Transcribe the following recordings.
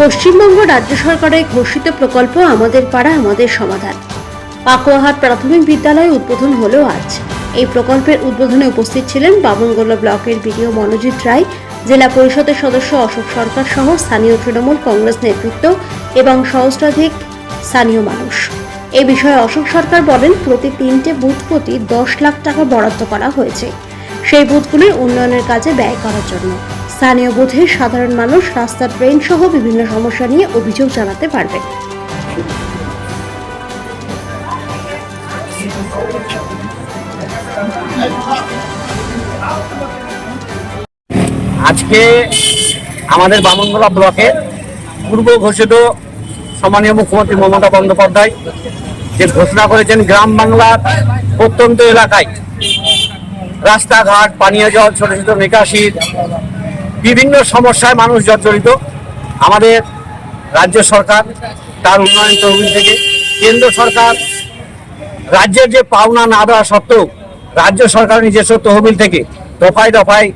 পশ্চিমবঙ্গ রাজ্য সরকারের ঘোষিত প্রকল্প আমাদের পাড়া, আমাদের সমাধান। পাকুয়াহাট প্রাথমিক বিদ্যালয় উদ্বোধন হলো আজ। এই প্রকল্পের উদ্বোধনে উপস্থিত ছিলেন বামনগোলা ব্লকের বিডিও মনোজিৎ রায়, জেলা পরিষদের সদস্য অশোক সরকার সহ স্থানীয় তৃণমূল কংগ্রেস নেতৃত্ব এবং সহস্রাধিক স্থানীয় মানুষ। এ বিষয়ে অশোক সরকার বলেন, প্রতি তিনটে বুথ প্রতি দশ লাখ টাকা বরাদ্দ করা হয়েছে। সেই বুথগুলির উন্নয়নের কাজে ব্যয় করার জন্য। স্থানীয় বুথের সাধারণ মানুষ রাস্তার ট্রেন সহ বিভিন্ন সমস্যা নিয়ে অভিযোগ জানাতে পারবে। আজকে আমাদের বামনগোলা ব্লকে পূর্ব ঘোষিত সম্মানীয় মুখ্যমন্ত্রী মমতা বন্দ্যোপাধ্যায় যে ঘোষণা করেছেন গ্রাম বাংলার প্রত্যন্ত এলাকায় রাস্তাঘাট, পানীয় জল, ছোট ছোট নিকাশির বিভিন্ন সমস্যায় মানুষ জর্জরিত। আমাদের রাজ্য সরকার তার উন্নয়ন তহবিল থেকে, কেন্দ্র সরকার রাজ্যের যে পাওনা না দেওয়া সত্ত্বেও রাজ্য সরকার নিজস্ব তহবিল থেকে দফায় দফায়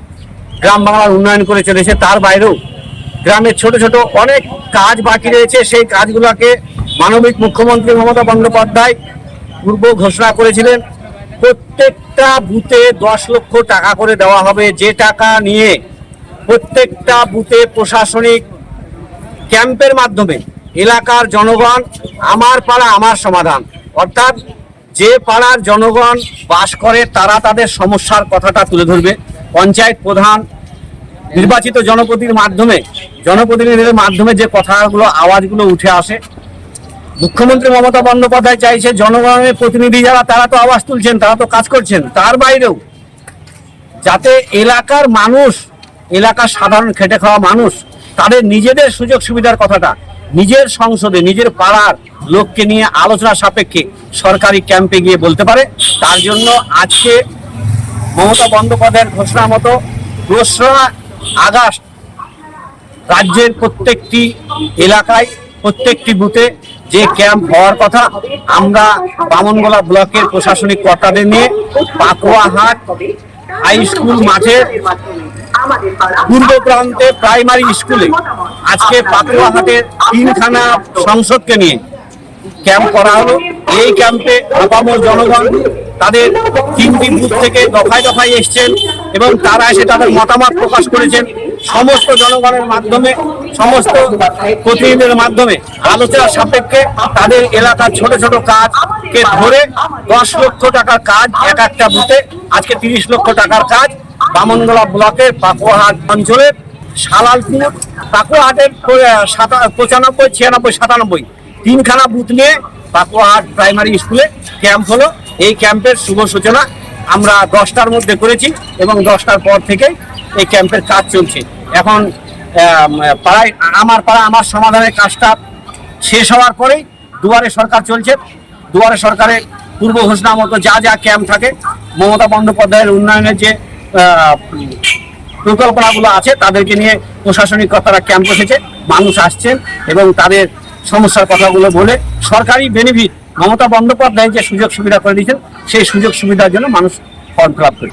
গ্রাম বাংলার উন্নয়ন করে চলেছে। তার বাইরেও গ্রামের ছোট ছোট অনেক কাজ বাকি রয়েছে। সেই কাজগুলোকে মানবিক মুখ্যমন্ত্রী মমতা বন্দ্যোপাধ্যায় পূর্ব ঘোষণা করেছিলেন, প্রত্যেকটা বুথে দশ লক্ষ টাকা করে দেওয়া হবে। যে টাকা নিয়ে প্রত্যেকটা বুথে প্রশাসনিক ক্যাম্পের মাধ্যমে এলাকার জনগণ আমার পাড়া, আমার সমাধান। অর্থাৎ যে পাড়ার জনগণ বাস করে, তারা তাদের সমস্যার কথাটা তুলে ধরবে। পঞ্চায়েত প্রধান, নির্বাচিত জনপ্রতিনিধির মাধ্যমে, জনপ্রতিনিধিদের মাধ্যমে যে কথাগুলো, আওয়াজগুলো উঠে আসে। মুখ্যমন্ত্রী মমতা বন্দ্যোপাধ্যায় চাইছে জনগণের প্রতিনিধি যারা, তারা তো আওয়াজ তুলছেন, তারা তো কাজ করছেন। তার বাইরেও যাতে এলাকার মানুষ এলাকার সাধারণ খেটে খাওয়া মানুষ, তাদের নিজেদের সুযোগ সুবিধার কথাটা, নিজের সংসদে, নিজের পাড়ার লোককে নিয়ে আলোচনা সাপেক্ষে সরকারি ক্যাম্পে গিয়ে বলতে পারে। তার জন্য আজকে মমতা বন্দ্যোপাধ্যায়ের ঘোষণা মতো দোসরা আগস্ট রাজ্যের প্রত্যেকটি এলাকায়, প্রত্যেকটি বুথে যে ক্যাম্প হওয়ার কথা, আমরা বামনগোলা ব্লকের প্রশাসনিক কর্তাদের নিয়ে পাকুয়াহাট হাই স্কুল মাঠের পূর্ব প্রান্তে প্রাইমারি স্কুলে আজকে পাকুয়াহাটের তিনখানা সংসদকে নিয়ে ক্যাম্প করা হলো। এই ক্যাম্পে আপামর জনগণ তাদের তিনটি বুথ থেকে দফায় দফায় এসছেন এবং তারা এসে তাদের মতামত প্রকাশ করেছেন। সমস্ত জনগণের মাধ্যমে, সমস্ত প্রতিনিধিদের মাধ্যমে আলোচনার সাপেক্ষে তাদের এলাকার ছোট ছোট কাজকে ধরে দশ লক্ষ টাকার কাজ, এক একটা বুথে আজকে তিরিশ লক্ষ টাকার কাজ। বামনগোলা ব্লকের পাকুয়াহাট অঞ্চলের সালালপুর পাকুয়াহাটের পঁচানব্বই, ছিয়ানব্বই, সাতানব্বই তিনখানা বুথ নিয়ে পাকুয়াহাট প্রাইমারি স্কুলে ক্যাম্প হলো। এই ক্যাম্পের শুভ সূচনা আমরা দশটার মধ্যে করেছি এবং দশটার পর থেকে এই ক্যাম্পের কাজ চলছে। এখন পাড়ায় আমার পাড়া আমার সমাধানের কাজটা শেষ হওয়ার পরেই দুয়ারে সরকার চলছে। দুয়ারে সরকারের পূর্ব ঘোষণা মতো যা যা ক্যাম্প থাকে, মমতা বন্দ্যোপাধ্যায়ের উন্নয়নের যে পরিকল্পনাগুলো আছে, তাদেরকে নিয়ে প্রশাসনিক কর্তারা ক্যাম্প বসেছে মানুষ আসছেন এবং তাদের সমস্যার কথাগুলো বলে সরকারি বেনিফিট মমতা বন্দ্যোপাধ্যায় যে সুযোগ সুবিধা করে দিয়েছেন, সেই সুযোগ সুবিধার জন্য মানুষ ফর্ম ফিল আপ করে